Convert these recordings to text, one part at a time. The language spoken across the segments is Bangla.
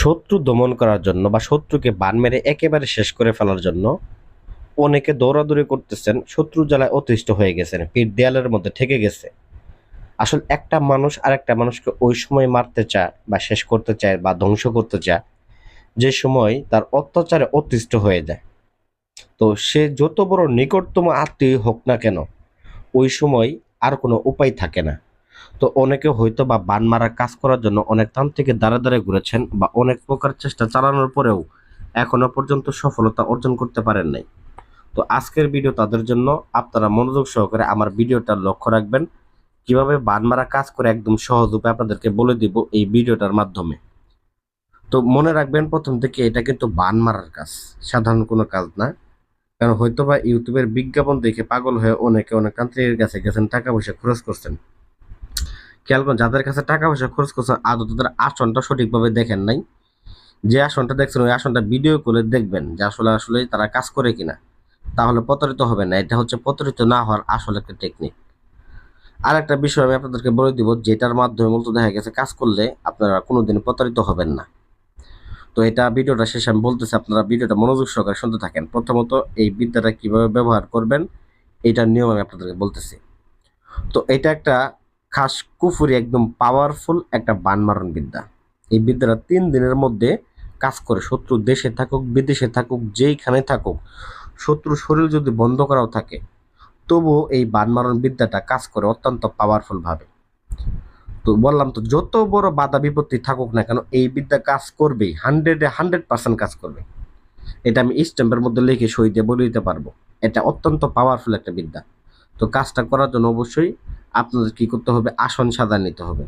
শত্রু দমন করার জন্য বা শত্রুকে বান মেরে একেবারে শেষ করে ফেলার জন্য অনেকে দৌড়াদৌড়ি করতেছেন, শত্রু জ্বালায় অতিষ্ঠ হয়ে গেছেন, পিঠ দেয়ালের মধ্যে ঠেকে গেছে। আসলে একটা মানুষ আরেকটা মানুষকে ওই সময় মারতে চায় বা শেষ করতে চায় বা ধ্বংস করতে চায়, যে সময় তার অত্যাচারে অতিষ্ঠ হয়ে যায়। তো সে যত বড় নিকটতম আত্মীয় হোক না কেন, ওই সময় আর কোনো উপায় থাকে না। তো অনেকে হয়তো বা বান মারার কাজ করার জন্য অনেক তান্ত্রিকে দাঁড়ে দাঁড়ে ঘুরেছেন বা অনেক প্রকার চেষ্টা চালানোর পরেও এখনও পর্যন্ত সফলতা অর্জন করতে পারেন নাই। তো আজকের ভিডিও তাদের জন্য। আপনারা মনোযোগ সহকারে আমার ভিডিওটা লক্ষ্য রাখবেন। কীভাবে বান মারা কাজ করে একদম সহজ উপায় আপনাদেরকে বলে দিব এই ভিডিওটার মাধ্যমে। তো মনে রাখবেন প্রথম থেকে এটা কিন্তু বান মারার কাজ, সাধারণ কোনো কাজ না। কারণ হয়তো বা ইউটিউবের বিজ্ঞাপন দেখে পাগল হয়ে অনেকে অনেক তান্ত্রিকের কাছে গেছেন, টাকা পয়সা খরচ করছেন। খেয়াল করুন, যাদের কাছে টাকা পয়সা খরচ করছেন আদৌ তাদের আসনটা সঠিকভাবে দেখেন নাই। যে আসনটা দেখছেন, ওই আসনটা ভিডিও করে দেখবেন যে আসলে আসলে তারা কাজ করে কিনা। তাহলে প্রতারিত হবে না, এটা হচ্ছে প্রতারিত না হওয়ার আসল একটা টেকনিক আর একটা বিষয় আমি আপনাদেরকে বলে দিব, যেটার মাধ্যমে মূলত দেখা গেছে কাজ করলে আপনারা কোনোদিন প্রতারিত হবেন না। তো এটা ভিডিওটা শেষে আমি বলতেছি, আপনারা ভিডিওটা মনোযোগ সহকারে শুনতে থাকেন। প্রথমত এই বিদ্যাটা কীভাবে ব্যবহার করবেন, এটার নিয়ম আমি আপনাদেরকে বলতেছি। তো এটা একটা খাস কুফুরি একদম পাওয়ারফুল একটা বান মারণ বিদ্যা এই বিদ্যাটা তিন দিনের মধ্যে কাজ করে। শত্রু দেশে থাকুক, বিদেশে থাকুক, যেইখানে থাকুক, শত্রু শরীর যদি বন্ধ করাও থাকে, তবুও এই বান মারণ বিদ্যাটা কাজ করে অত্যন্ত পাওয়ারফুল ভাবে। তো বললাম তো, যত বড় বাধা বিপত্তি থাকুক না কেন, এই বিদ্যা কাজ করবেই হান্ড্রেডে হান্ড্রেড পার্সেন্ট কাজ করবে। এটা আমি স্ট্যাম্পের মধ্যে লিখে সই দিয়ে বলে দিতে পারব। এটা অত্যন্ত পাওয়ারফুল একটা বিদ্যা। তো কাজটা করার জন্য অবশ্যই আপনাদের কি করতে হবে? আসন সাদা নিতে হবে।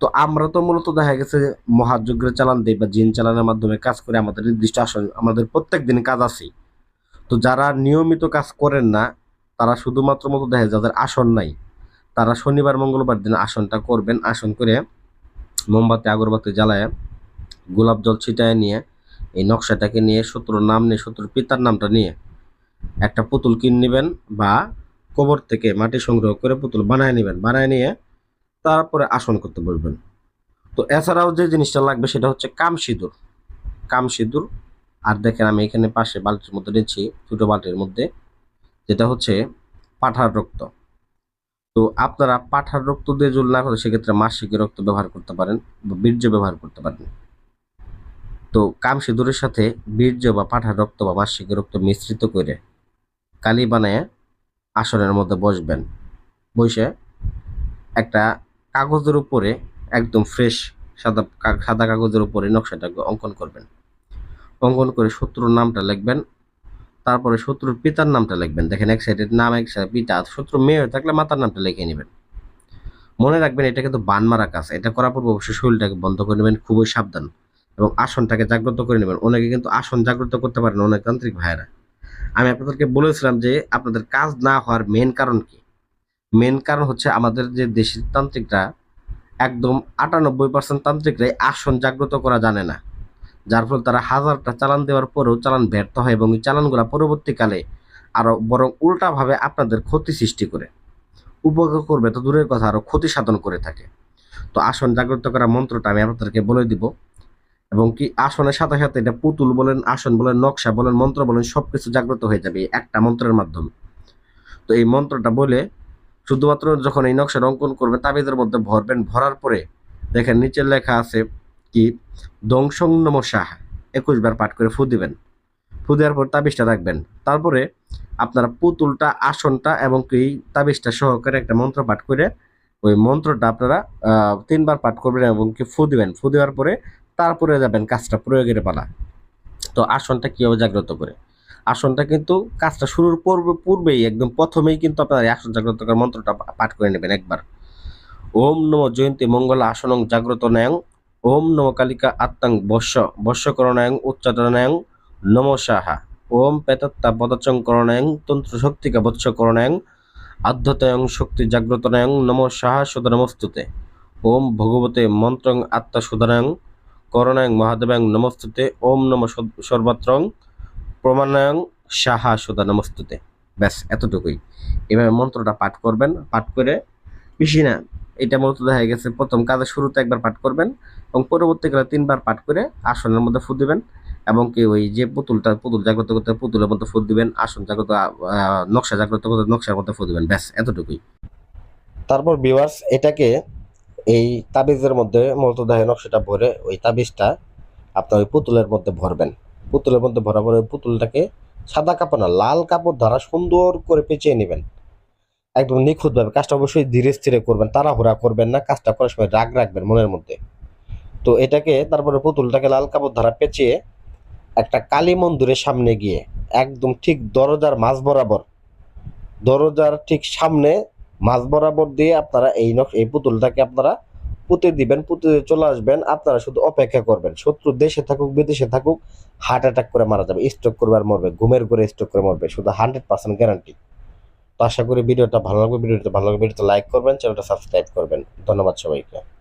তো আমরা তো মূলত দেখা গেছে মহাযজ্ঞের চালান দিই বা জিন চালানের মাধ্যমে কাজ করে আমাদের নির্দিষ্ট আসন, আমাদের প্রত্যেক দিন কাজ আছেই তো যারা নিয়মিত কাজ করেন না, তারা শুধুমাত্র মতো দেখে যাদের আসন নাই, তারা শনিবার, মঙ্গলবার দিন আসনটা করবেন। আসন করে মোমবাতি, আগরবাতি জ্বালায়, গোলাপ জল ছিটায় নিয়ে, এই নকশাটাকে নিয়ে শত্রুর নাম নিয়ে, শত্রুর পিতার নামটা নিয়ে একটা পুতুল কিনে নেবেন বা কবর থেকে মাটি সংগ্রহ করে পুতুল বানায় নেবেন, বানায় নিয়ে তারপরে আসন করতে বসবেন। তো এছাড়াও যে জিনিসটা লাগবে সেটা হচ্ছে কাম সিঁদুর। কাম সিঁদুর, আর দেখেন আমি এখানে পাশে বালতির মধ্যে নিচ্ছি ছোটো বালতির মধ্যে, যেটা হচ্ছে পাঠার রক্ত। তো আপনারা পাঠার রক্ত দিয়ে জল না করে সেক্ষেত্রে মাসিকের রক্ত ব্যবহার করতে পারেন বা বীর্য ব্যবহার করতে পারেন। তো কাম সিঁদুরের সাথে বীর্য বা পাঠার রক্ত বা মাসিকের রক্ত মিশ্রিত করে কালি বানায় আসনের মধ্যে বসবেন। বসে একটা কাগজের উপরে একদম ফ্রেশ সাদা সাদা কাগজের উপরে নকশাটাকে অঙ্কন করবেন। অঙ্কন করে শত্রুর নামটা লিখবেন। তারপরে শত্রুর পিতার নামটা লিখবেন। দেখেন এক সাইডের নাম, এক সাইড পিতা শত্রু মেয়ে হয়ে থাকলে মাতার নামটা লিখে নেবেন। মনে রাখবেন এটা কিন্তু বান মারা কাজ। এটা করার পর অবশ্যই শরীরটাকে বন্ধ করে নেবেন, খুবই সাবধান। এবং আসনটাকে জাগ্রত করে নেবেন। অনেকে কিন্তু আসন জাগ্রত করতে পারেন অনেক তান্ত্রিক ভাইয়েরা। আমি আপনাদেরকে বলেছিলাম যে আপনাদের কাজ না হওয়ার মেন কারণ কি? মেন কারণ হচ্ছে আমাদের যে দেশের তান্ত্রিকরা একদম আটানব্বই পার্সেন্ট তান্ত্রিকরাই আসন জাগ্রত করা জানে না। যার ফলে তারা হাজারটা চালান দেওয়ার পরেও চালান ব্যর্থ হয় এবং এই চালানগুলো পরবর্তীকালে আরও বরং উল্টাভাবে আপনাদের ক্ষতি সৃষ্টি করে। উপকার করবে তো দূরের কথা আরও ক্ষতি সাধন করে থাকে। তো আসন জাগ্রত করা মন্ত্রটা আমি আপনাদেরকে বলে দিব। এবং কি আসনের সাথে সাথে এটা পুতুল বলেন, আসন বলেন, নকশা বলেন, মন্ত্র বলেন, সবকিছু জাগ্রত হয়ে যাবে একটা মন্ত্রের মাধ্যমে। তো এই মন্ত্রটা বলে শুধুমাত্র যখন এই নকশার অঙ্কন করবে, তাবিজের মধ্যে ভরবেন, ভরার পরে দেখেন নিচের লেখা আছে কি, দংশং নম সাহা একুশ বার পাঠ করে ফু দিবেন। ফু দেওয়ার পর তাবিজটা রাখবেন। তারপরে আপনারা পুতুলটা, আসনটা এবং কি তাবিজটা সহকারে একটা মন্ত্র পাঠ করে ওই মন্ত্রটা আপনারা তিনবার পাঠ করবেন এবং কি ফু দিবেন। ফু দেওয়ার পরে তারপরে যাবেন কাজটা প্রয়োগের পালা। তো আসনটা কীভাবে জাগ্রত করে? আসনটা কিন্তু কাজটা শুরুর পূর্বে, পূর্বেই, একদম প্রথমেই কিন্তু আপনারা আসন জাগ্রত করার মন্ত্রটা পাঠ করে নেবেন একবার। ওম নম জয়ন্তী মঙ্গল আসনং জাগ্রত ন্যায়ং ওম নম কালিকা আত্মাং বর্ষ বর্ষকরণায়ং উচ্চাটনায়ং নম সাহা। ওম পেতত্তা পদচং করণায়ং তন্ত্র শক্তিকা বৎস করণায়ং আধ্যতয়ং শক্তি জাগ্রতনায়ং নম সাহা সুদ নমস্তুতে ওম ভগবতে মন্ত্রং আত্মা সুদানায়ং করণায়ং মহাদেবায়ং নমস্তুতে, ওম নম সর্বত্রং, প্রমাণায়ং সাহা সুদা নমস্তুতে। ব্যাস, এতটুকুই। এভাবে মন্ত্রটা পাঠ করবেন, পাঠ করে বেশি না, এটা মূলত দেখা গেছে প্রথম কাজের শুরুতে একবার পাঠ করবেন এবং পরবর্তীকালে তিনবার পাঠ করে আসনের মধ্যে ফুট দিবেন এবং কি ওই যে পুতুলটা, পুতুল জাগ্রত করতে পুতুলের মধ্যে ফুট দিবেন, আসন জাগ্রত নকশা জাগ্রত করতে নকশার মধ্যে ফুট দিবেন। ব্যাস, এতটুকুই। তারপর ভিউয়ার্স এটাকে এই তাবিজের মধ্যে মূলত নকশাটা ভরে ওই তাবিজটা আপনার ওই পুতুলের মধ্যে ভরবেন। পুতুলের মধ্যে ভরার পরে পুতুলটাকে সাদা কাপড় না, লাল কাপড় দ্বারা সুন্দর করে পেঁচিয়ে নেবেন। একদম নিখুঁতভাবে কাজটা অবশ্যই ধীরে স্থিরে করবেন, তাড়াহুড়া করবেন না, কাজটা করার সময় রাগ রাখবেন মনের মধ্যে। তো এটাকে তারপরে পুতুলটাকে লাল কাপড় দ্বারা পেঁচিয়ে একটা কালী মন্দিরের সামনে গিয়ে একদম ঠিক দরজার মাঝ বরাবর, দরজার ঠিক সামনে মাঝ বরাবর দিয়ে আপনারা এই নক- এই পুতুলটাকে আপনারা পুঁতে দিবেন, পুঁতে চলে আসবেন। আপনারা শুধু অপেক্ষা করবেন। শত্রু দেশে থাকুক, বিদেশে থাকুক হার্ট অ্যাটাক করে মারা যাবে স্ট্রোক করবে আর মরবে, ঘুমের করে স্ট্রোক করে মরবে, শুধু হান্ড্রেড পার্সেন্ট গ্যারান্টি তো আশা করি ভিডিওটা ভালো লাগবে, ভিডিওটা ভালো লাগবে ভিডিওটা লাইক করবেন চ্যানেলটা সাবস্ক্রাইব করবেন। ধন্যবাদ সবাইকে।